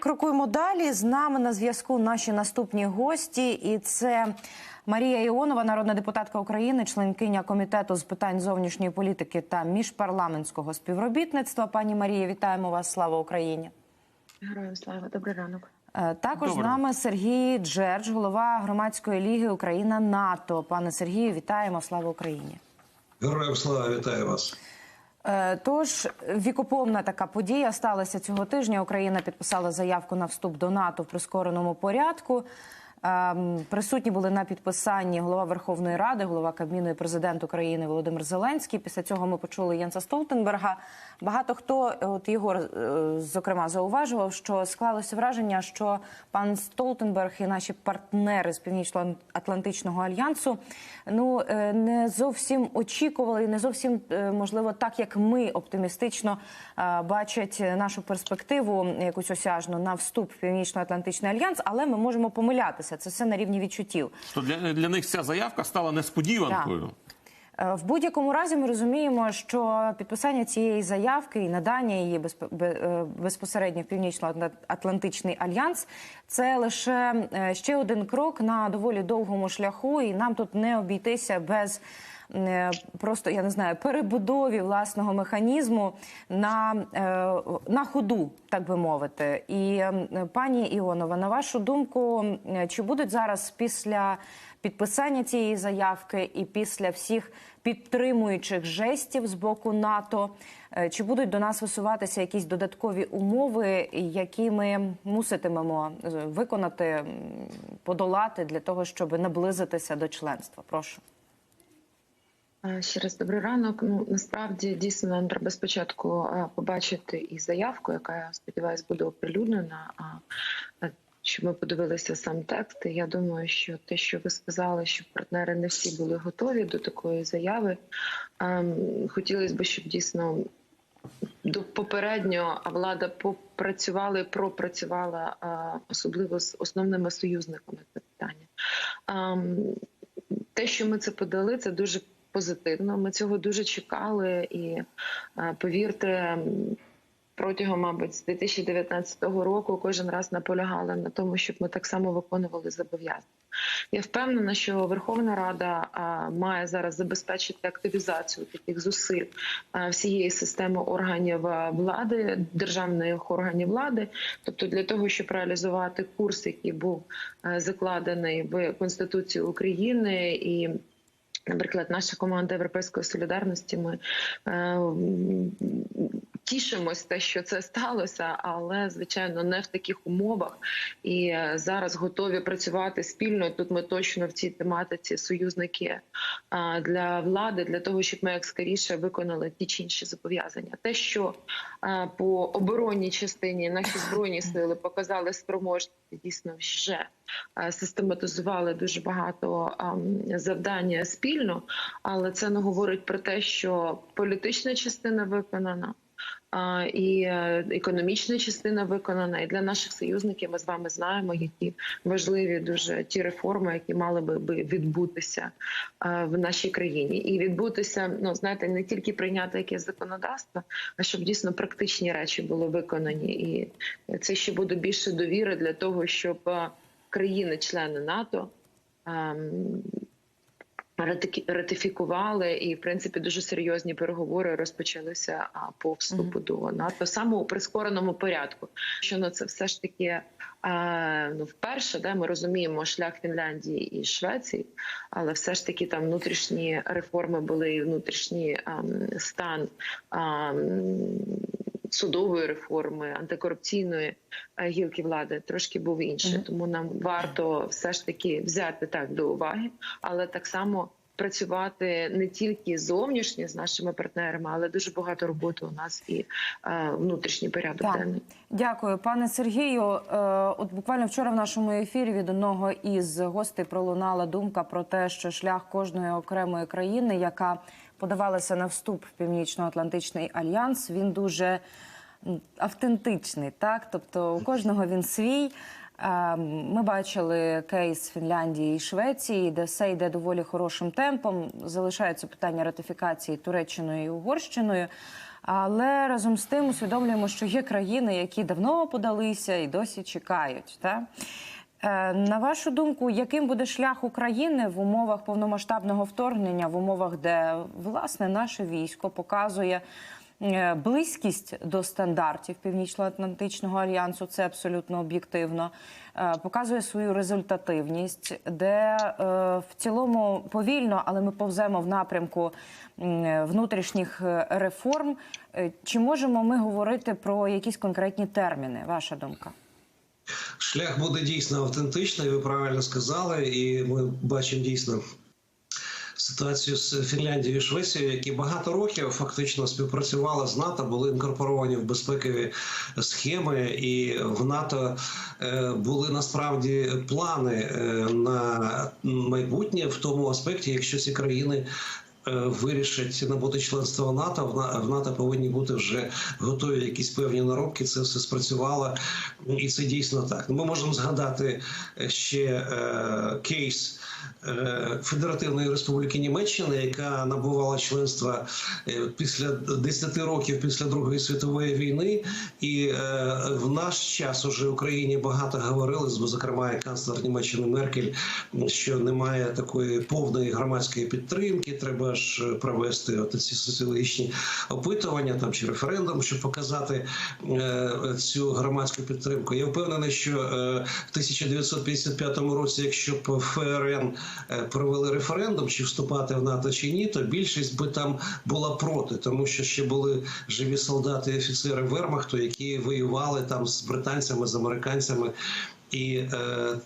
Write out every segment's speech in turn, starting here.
Крокуємо далі. З нами на зв'язку наші наступні гості, і це Марія Іонова, народна депутатка України, членкиня комітету з питань зовнішньої політики та міжпарламентського співробітництва. Пані Марія, вітаємо вас! Слава Україні! Героям слава, добрий ранок. Е, Також Добре. з нами Сергій Джердж, голова громадської ліги Україна НАТО. Пане Сергію, вітаємо! Слава Україні! Героям слава вітаю вас. Е, Тож вікоповна така подія сталася цього тижня. Україна підписала заявку на вступ до НАТО в прискореному порядку. Ем, Присутні були на підписанні голова Верховної Ради, голова Кабміну і президент України Володимир Зеленський. Після цього ми почули Єнса Столтенберга. Багато хто, от Єгор, е, зокрема, зауважував, що склалося враження, що пан Столтенберг і наші партнери з Північно-Атлантичного альянсу ну е, не зовсім очікували, не зовсім е, можливо так, як ми оптимістично бачать нашу перспективу якусь осяжну на вступ в Північно-Атлантичний альянс, але ми можемо помилятися. Це все на рівні відчуттів. Що для, для них ця заявка стала несподіванкою. Так. В будь-якому разі ми розуміємо, що підписання цієї заявки і надання її е, безпосередньо в Північно-Атлантичний альянс це лише е, ще один крок на доволі довгому шляху, і нам тут не обійтися без. Е, Просто я не знаю перебудові власного механізму на, е, на ходу, так би мовити. І пані Іонова, на вашу думку, чи будуть зараз після підписання цієї заявки і після всіх підтримуючих жестів з боку НАТО, е, чи будуть до нас висуватися якісь додаткові умови, які ми муситимемо виконати, подолати для того, щоб наблизитися до членства? Прошу. Ще раз добрий ранок. Ну насправді дійсно нам треба спочатку побачити і заявку, яка я сподіваюся буде оприлюднена. Щоб ми подивилися сам текст. Я думаю, що те, що ви сказали, що партнери не всі були готові до такої заяви. Хотілося б, щоб дійсно до попередньо влада попрацювала і пропрацювала особливо з основними союзниками це питання. Те, що ми це подали, це дуже позитивно. Ми цього дуже чекали, і е, повірте, протягом, мабуть, з 2019 року кожен раз наполягали на тому, щоб ми так само виконували зобов'язання. Я впевнена, що Верховна Рада має зараз забезпечити активізацію таких зусиль всієї системи органів влади, державних органів влади, тобто для того, щоб реалізувати курс, який був е, закладений в Конституції України і. Наприклад, наша команда Європейської солідарності. Ми е, тішимось те, що це сталося, але звичайно не в таких умовах. І е, зараз готові працювати спільно. Тут ми точно в цій тематиці союзники е, для влади, для того, щоб ми як скоріше виконали ті чи інші зобов'язання. Те, що е, по оборонній частині наші збройні сили показали спроможність, дійсно вже систематизували дуже багато ем, завдання спільно, але це не говорить про те, що політична частина виконана. І е, економічна частина виконана, і для наших союзників ми з вами знаємо, які важливі дуже ті реформи, які мали би відбутися е, в нашій країні, і відбутися, ну знаєте, не тільки прийняти якесь законодавство, а щоб дійсно практичні речі були виконані, і це ще буде більше довіри для того, щоб е, країни-члени НАТО. Ем, ратифікували і в принципі дуже серйозні переговори розпочалися по вступу до НАТО саме у прискореному порядку. Що ну це все ж таки а, ну вперше, да ми розуміємо шлях Фінляндії і Швеції, але все ж таки там внутрішні реформи були і внутрішній ам, стан. Судової реформи, антикорупційної е, гілки влади трошки був інший, тому нам варто все ж таки взяти так до уваги, але так само працювати не тільки зовнішньо з нашими партнерами, але дуже багато роботи у нас і е, внутрішній порядок Так. денний. Дякую, пане Сергію. Е, От буквально вчора в нашому ефірі від одного із гостей пролунала думка про те, що шлях кожної окремої країни, яка подавалася на вступ в Північно-Атлантичний альянс, він дуже автентичний. Так, тобто у кожного він свій. Ми бачили кейс Фінляндії і Швеції, де все йде доволі хорошим темпом. Залишаються питання ратифікації Туреччиною і Угорщиною. Але разом з тим усвідомлюємо, що є країни, які давно подалися і досі чекають. Та? Е, На вашу думку, яким буде шлях України в умовах повномасштабного вторгнення, в умовах, де власне наше військо показує близькість до стандартів Північно-Атлантичного альянсу, це абсолютно об'єктивно, е, показує свою результативність, де е, в цілому повільно, але ми повземо в напрямку внутрішніх е, реформ. Е, Чи можемо ми говорити про якісь конкретні терміни? Ваша думка? Шлях буде дійсно автентичний, ви правильно сказали, і ми бачимо дійсно. Ситуацію з Фінляндією і Швецією, які багато років фактично співпрацювали з НАТО, були інкорпоровані в безпекові схеми, і в НАТО е, були насправді плани е, на майбутнє в тому аспекті, якщо ці країни е, вирішать набути членство в НАТО, в На- в НАТО повинні бути вже готові якісь певні наробки. Це все спрацювало, і це дійсно так. Ми можемо згадати е, ще е, кейс. Федеративної Республіки Німеччини, яка набувала членства після 10 років після Другої світової війни, і в наш час уже Україні багато говорили, зокрема і канцлер Німеччини Меркель, що немає такої повної громадської підтримки. Треба ж провести от ці соціологічні опитування там чи референдум, щоб показати е, цю громадську підтримку. Я впевнений, що е, в 1955 році, якщо б ФРН е, провели референдум, чи вступати в НАТО чи ні, то більшість би там була проти, тому що ще були живі солдати і офіцери Вермахту, які воювали там з британцями, з американцями. І е,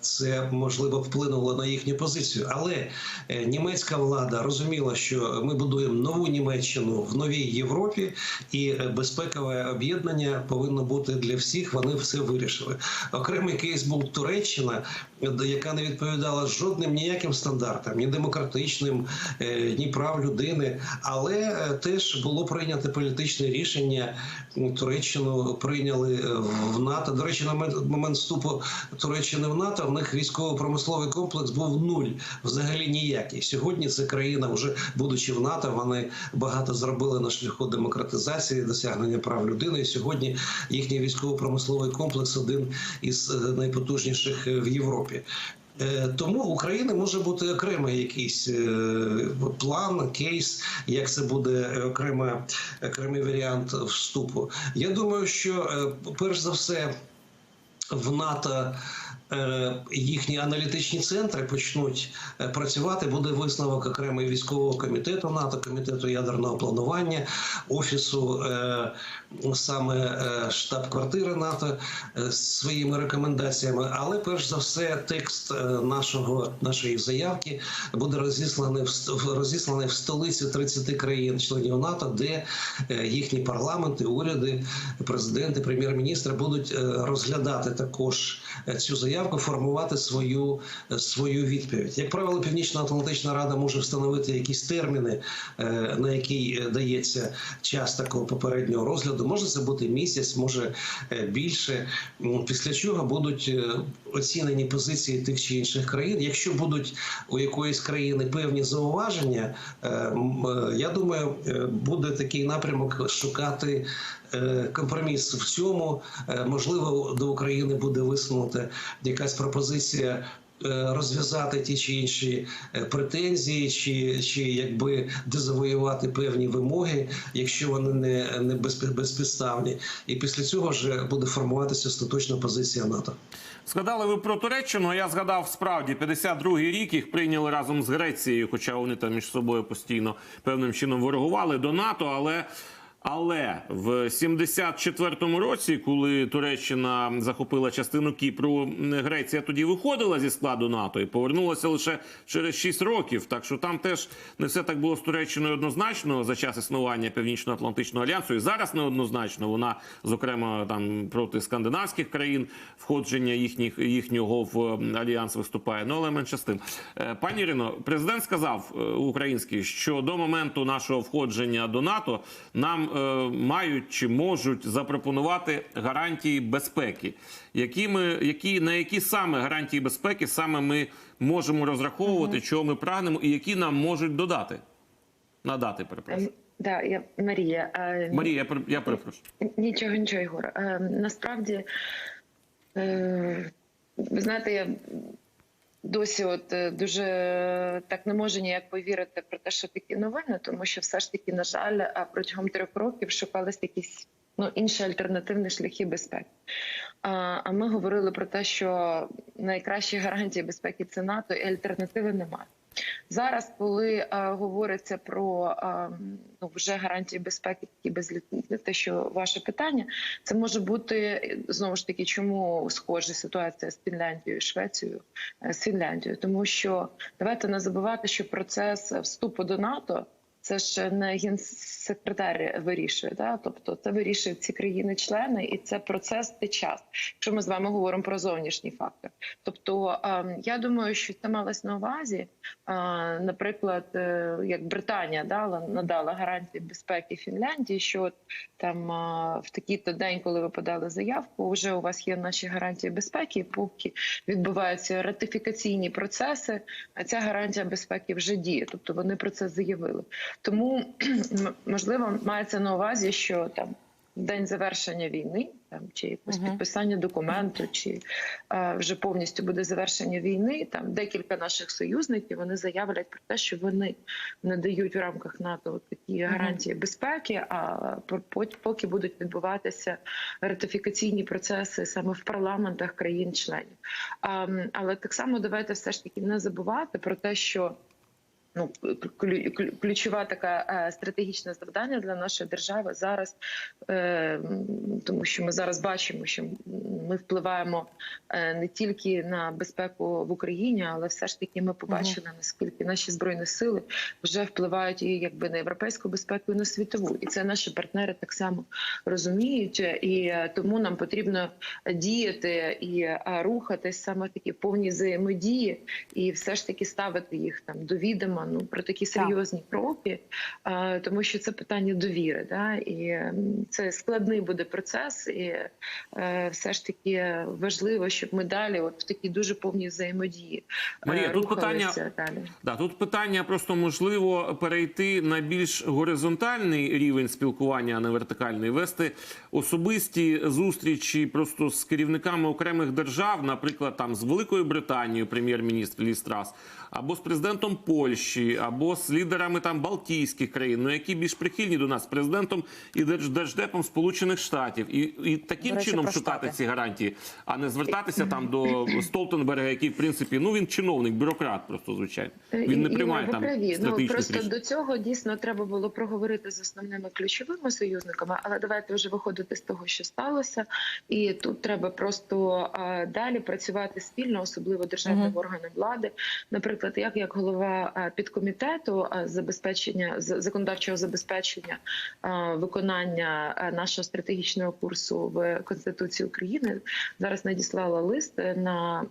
це можливо вплинуло на їхню позицію. Але е, німецька влада розуміла, що ми будуємо нову Німеччину в новій Європі, і е, безпекове об'єднання повинно бути для всіх. Вони все вирішили. Окремий кейс був Туреччина, яка не відповідала жодним ніяким стандартам, ні демократичним, е, ні прав людини. Але е, теж було прийнято політичне рішення. Туреччину прийняли е, в НАТО. До речі, на момент- вступу Туреччини в НАТО в них військово-промисловий комплекс був нуль, взагалі ніякий. Сьогодні це країна, вже будучи в НАТО, вони багато зробили на шляху демократизації, досягнення прав людини. І сьогодні їхній військово-промисловий комплекс один із найпотужніших в Європі. Е, Тому в України може бути окремий якийсь е, план, кейс, як це буде окрема, окремий варіант вступу. Я думаю, що е, перш за все в НАТО їхні аналітичні центри почнуть е, працювати. Буде висновок окремий військового комітету НАТО, комітету ядерного планування, офісу е, саме е, штаб-квартири НАТО е, своїми рекомендаціями. Але перш за все, текст е, нашого нашої заявки буде розісланий в розісланий в столиці 30 країн-членів НАТО, де е, їхні парламенти, уряди, президенти, прем'єр-міністри будуть е, розглядати також е, цю заявку, формувати свою, е, свою відповідь. Як правило, Північно-Атлантична рада може встановити якісь терміни, е, на який е, дається час такого попереднього розгляду. Може це бути місяць, може більше. Після чого будуть оцінені позиції тих чи інших країн. Якщо будуть у якоїсь країни певні зауваження, я думаю, буде такий напрямок шукати компроміс в цьому. Е, Можливо, до України буде висунута якась пропозиція. е, Розв'язати ті чи інші е, претензії, чи, чи якби дезавоювати певні вимоги, якщо вони не, не безпі- безпідставні, і після цього вже буде формуватися остаточна позиція НАТО. Згадали ви про Туреччину. Я згадав справді 52-й рік їх прийняли разом з Грецією, хоча вони там між собою постійно певним чином ворогували до НАТО. Але але в 74-му році, коли Туреччина захопила частину Кіпру, Греція тоді виходила зі складу НАТО і повернулася лише через 6 років. Так що там теж не все так було з Туреччиною однозначно за час існування Північно-Атлантичного альянсу. І зараз неоднозначно вона, зокрема, там проти скандинавських країн входження їхніх їхнього в альянс виступає. Ну але менше з тим, Е, пані Ірино, президент сказав е, український, що до моменту нашого входження до НАТО нам мають чи можуть запропонувати гарантії безпеки, які ми які на які саме гарантії безпеки саме ми можемо розраховувати, чого ми прагнемо, і які нам можуть додати надати. Перепрошую. Да, я Марія. Е, Марія, я, я перепрошую. Нічого, нічого, Ігор. Е, насправді, е, ви знаєте, я досі от е, дуже так не можу ніяк повірити про те, що такі новини, тому що все ж таки, на жаль, а протягом трьох років шукались якісь ну, інші альтернативні шляхи безпеки. А ми говорили про те, що найкращі гарантії безпеки це НАТО, і альтернативи немає. Зараз, коли е, говориться про е, ну, вже гарантії безпеки, які безлітні, те, що ваше питання, це може бути знову ж таки, чому схожа ситуація з Фінляндією, Швецією, е, з Фінляндією, тому що давайте не забувати, що процес вступу до НАТО. Це ж не генсекретар вирішує, да? тобто це вирішують ці країни-члени, і це процес та час. Якщо ми з вами говоримо про зовнішній фактор. Тобто ем, я думаю, що це малось на увазі. Е, Наприклад, е, як Британія дала надала гарантії безпеки Фінляндії, що там е, в такий-то день, коли ви подали заявку, вже у вас є наші гарантії безпеки. і Поки відбуваються ратифікаційні процеси, а ця гарантія безпеки вже діє. Тобто вони про це заявили. Тому можливо мається на увазі, що там день завершення війни, там чи якось Мгм. підписання документу, чи е, вже повністю буде завершення війни. Там декілька наших союзників вони заявлять про те, що вони надають в рамках НАТО такі гарантії безпеки. А по- по- поки будуть відбуватися ратифікаційні процеси саме в парламентах країн-членів. М, але так само давайте все ж таки не забувати про те, що ну клю- клю- ключова така е, стратегічне завдання для нашої держави зараз, е, тому що ми зараз бачимо, що ми впливаємо е, не тільки на безпеку в Україні, але все ж таки ми побачили наскільки наші збройні сили вже впливають і якби на європейську безпеку, і на світову, і це наші партнери так само розуміють, і тому нам потрібно діяти і рухатись саме такі повні взаємодії, і все ж таки ставити їх там до відома ну про такі серйозні кроки, тому що це питання довіри. Да? І це складний буде процес, і е, все ж таки важливо, щоб ми далі, от в такій дуже повній взаємодії, е, Марія, тут питання- далі. Да, тут питання просто можливо перейти на більш горизонтальний рівень спілкування, а не вертикальний, вести особисті зустрічі просто з керівниками окремих держав, наприклад, там з Великою Британією, прем'єр-міністр Лі Страс, або з президентом Польщі, або з лідерами там Балтійських країн, ну які більш прихильні до нас, президентом і держ- держдепом Сполучених Штатів, і, і таким речі, чином шукати Штати. ці гарантії, а не звертатися там до Столтенберга, який в принципі ну він чиновник, бюрократ, просто звичайно. Він не приймає там ви праві. Ну просто до цього дійсно треба було проговорити з основними ключовими союзниками, але давайте вже виходити з того, що сталося, і тут треба просто а, далі працювати спільно, особливо державним Мгм. органам влади. Наприклад, як як голова а, підкомітету забезпечення законодавчого забезпечення виконання нашого стратегічного курсу в Конституції України. Зараз надіслала лист на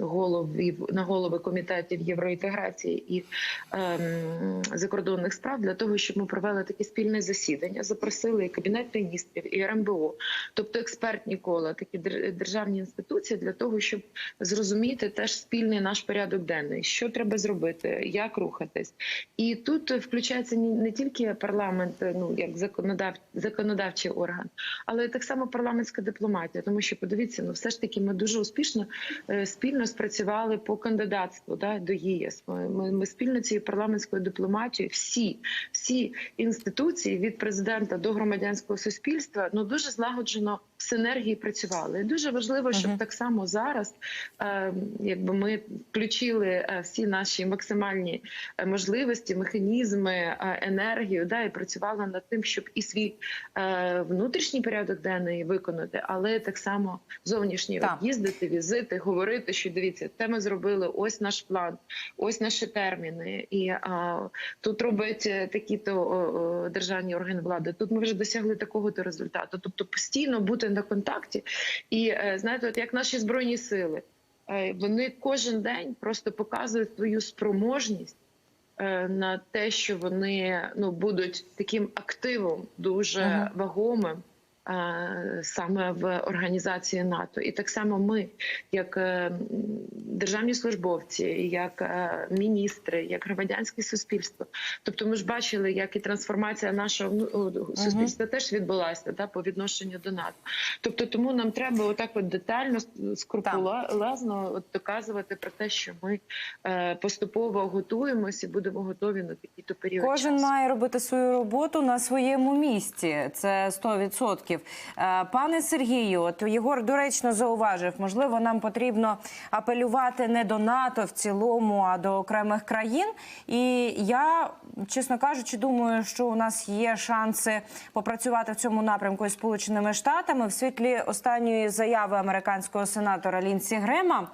головів на голови комітетів євроінтеграції і ем, закордонних справ для того, щоб ми провели таке спільне засідання. Запросили кабінет міністрів і РМБО, тобто експертні кола, такі дер- державні інституції, для того, щоб зрозуміти теж спільний наш порядок денний, що треба зробити, як рухатись. І тут включається не тільки парламент, ну як законодав, законодавчий орган, але так само парламентська дипломатія. Тому що подивіться, ну все ж таки ми дуже успішно е, спільно спрацювали по кандидатству да, до ЄС. Ми, ми спільно цією парламентською дипломатією, всі, всі інституції від президента до громадянського суспільства ну дуже злагоджено в синергії працювали. Дуже важливо, щоб так само зараз, е, якби ми включили е, всі наші максимальні е, можливості, механізми, енергію, да, і працювали над тим, щоб і свій е, внутрішній порядок денний виконати, але так само зовнішній Так. Їздити, візити, говорити, що дивіться, те ми зробили. Ось наш план, ось наші терміни. І а, тут робить е, такі-то о, о, державні органи влади. Тут ми вже досягли такого то результату. Тобто постійно бути на контакті, і е, знаєте, от як наші збройні сили, е, вони кожен день просто показують свою спроможність. е, На те, що вони ну будуть таким активом дуже вагомим саме в організації НАТО. І так само ми, як е, державні службовці, як е, міністри, як громадянське суспільство. Тобто, ми ж бачили, як і трансформація нашого ну, суспільства теж відбулася да, по відношенню до НАТО. Тобто, тому нам треба отак от детально, скрупулезно от доказувати про те, що ми е, поступово готуємося і будемо готові на такий то період. Кожен часу. має робити свою роботу на своєму місці. Це 100%. Е, Пане Сергію, от Єгор доречно зауважив, можливо, нам потрібно апелювати не до НАТО в цілому, а до окремих країн. І я, чесно кажучи, думаю, що у нас є шанси попрацювати в цьому напрямку із Сполученими Штатами в світлі останньої заяви американського сенатора Лінсі Грема.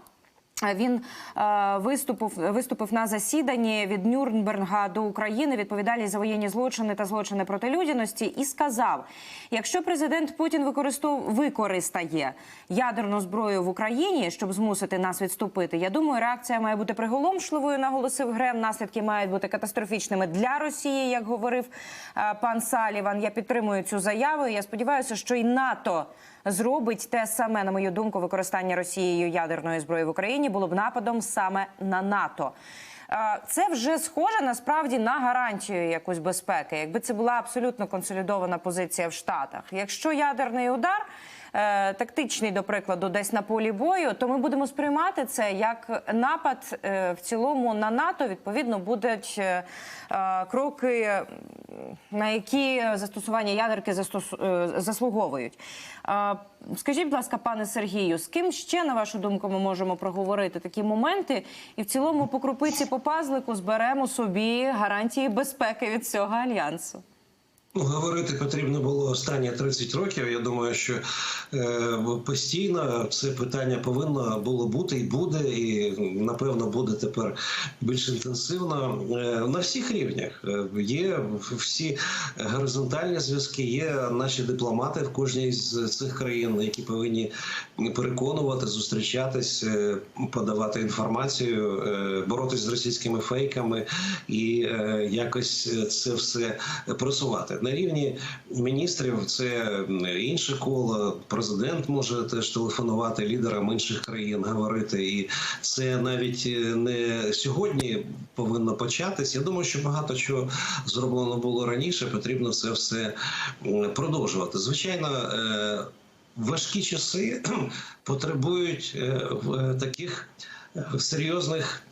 Він е, виступив виступив на засіданні від Нюрнберга до України відповідальність за воєнні злочини та злочини проти людяності, і сказав: якщо президент Путін використов використає ядерну зброю в Україні, щоб змусити нас відступити, я думаю, реакція має бути приголомшливою. Наголосив Грем. Наслідки мають бути катастрофічними для Росії, як говорив е, пан Саліван. Я підтримую цю заяву. Я сподіваюся, що і НАТО зробить те саме, на мою думку, використання Росією ядерної зброї в Україні було б нападом саме на НАТО. Е, Це вже схоже насправді на гарантію якусь безпеки, якби це була абсолютно консолідована позиція в Штатах. Якщо ядерний удар. е, Тактичний, до прикладу, десь на полі бою, то ми будемо сприймати це як напад е, в цілому на НАТО. Відповідно, будуть кроки, на які застосування ядерки застос- е, заслуговують. Скажіть, будь ласка, пане Сергію, з ким ще на вашу думку ми можемо проговорити такі моменти, і в цілому по крупиці по пазлику зберемо собі гарантії безпеки від цього альянсу? Ну, говорити потрібно було останні 30 років. Я думаю, що е, постійно це питання повинно було бути і буде, і напевно буде тепер більш інтенсивно е, на всіх рівнях. Е, Є всі горизонтальні зв'язки, є наші дипломати в кожній з цих країн, які повинні переконувати, зустрічатись, подавати інформацію, боротись з російськими фейками і якось це все просувати на рівні міністрів. Це інше коло. Президент може теж телефонувати лідерам інших країн, говорити, і це навіть е, не сьогодні повинно початись. Я думаю, що багато чого зроблено було раніше. Потрібно це все продовжувати. Звичайно. е, Важкі часи потребують е, таких серйозних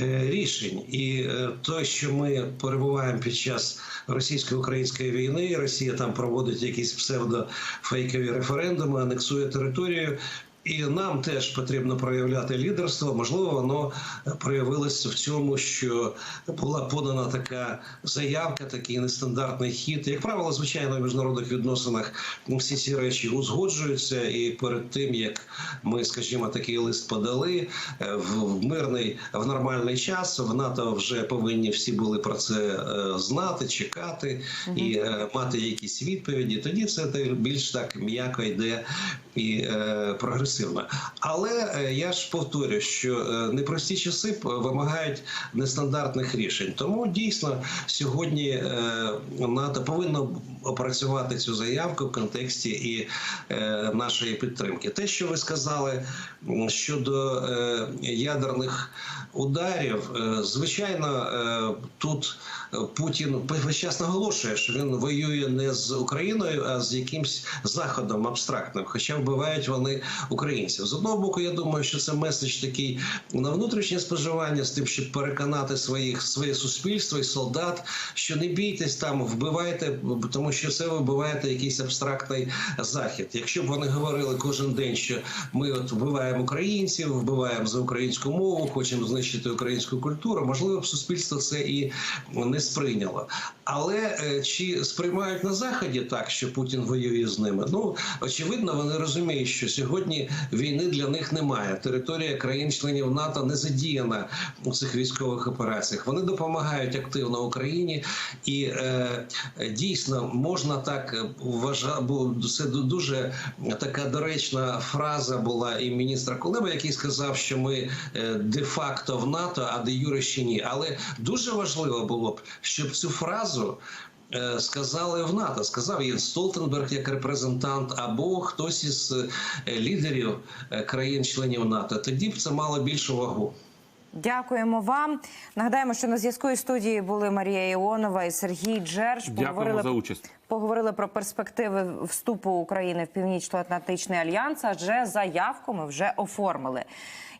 рішень, і е, те, що ми перебуваємо під час російсько-української війни, Росія там проводить якісь псевдофейкові референдуми, анексує територію. І нам теж потрібно проявляти лідерство. Можливо, воно проявилося в цьому, що була подана така заявка, такий нестандартний хід. Як правило, звичайно, в міжнародних відносинах всі ці речі узгоджуються. І перед тим як ми, скажімо, такий лист подали е, в мирний в нормальний час, в НАТО вже повинні всі були про це е, знати, чекати і е, мати якісь відповіді. Тоді це більш так м'яко йде і е, прогресивно. Але е, я ж повторю, що е, непрості часи вимагають нестандартних рішень. Тому дійсно сьогодні е, НАТО повинно опрацювати цю заявку в контексті і е, нашої підтримки. Те, що ви сказали щодо е, ядерних ударів, е, звичайно, тут Путін весь час наголошує, що він воює не з Україною, а з якимсь заходом абстрактним. Хоча вбивають вони українців. З одного боку, я думаю, що це меседж такий на внутрішнє споживання з тим, щоб переконати своїх своє суспільство і солдат, що не бійтесь там, вбивайте, тому що це ви вбиваєте якийсь абстрактний захід. Якщо б вони говорили кожен день, що ми от вбиваємо українців, вбиваємо за українську мову, хочемо знищити українську культуру, можливо, б суспільство це і не сприйняло. Але е, чи сприймають на заході так, що Путін воює з ними? Ну очевидно, вони розуміють, що сьогодні війни для них немає. Територія країн-членів НАТО не задіяна у цих військових операціях. Вони допомагають активно Україні, і е, дійсно можна так вважати, бо це дуже така доречна фраза була і міністра Кулеба, який сказав, що ми е, де-факто в НАТО, а де юре ще ні. Але дуже важливо було б, щоб цю фразу е, сказали в НАТО. Сказав Єн Столтенберг як репрезентант, або хтось із е, лідерів е, країн-членів НАТО. Тоді б це мало більшу вагу. Дякуємо вам. Нагадаємо, що на зв'язку із студії були Марія Іонова і Сергій Джерж. Дякуємо за участь. Поговорили про перспективи вступу України в Північно-Атлантичний альянс. Адже заявку ми вже оформили.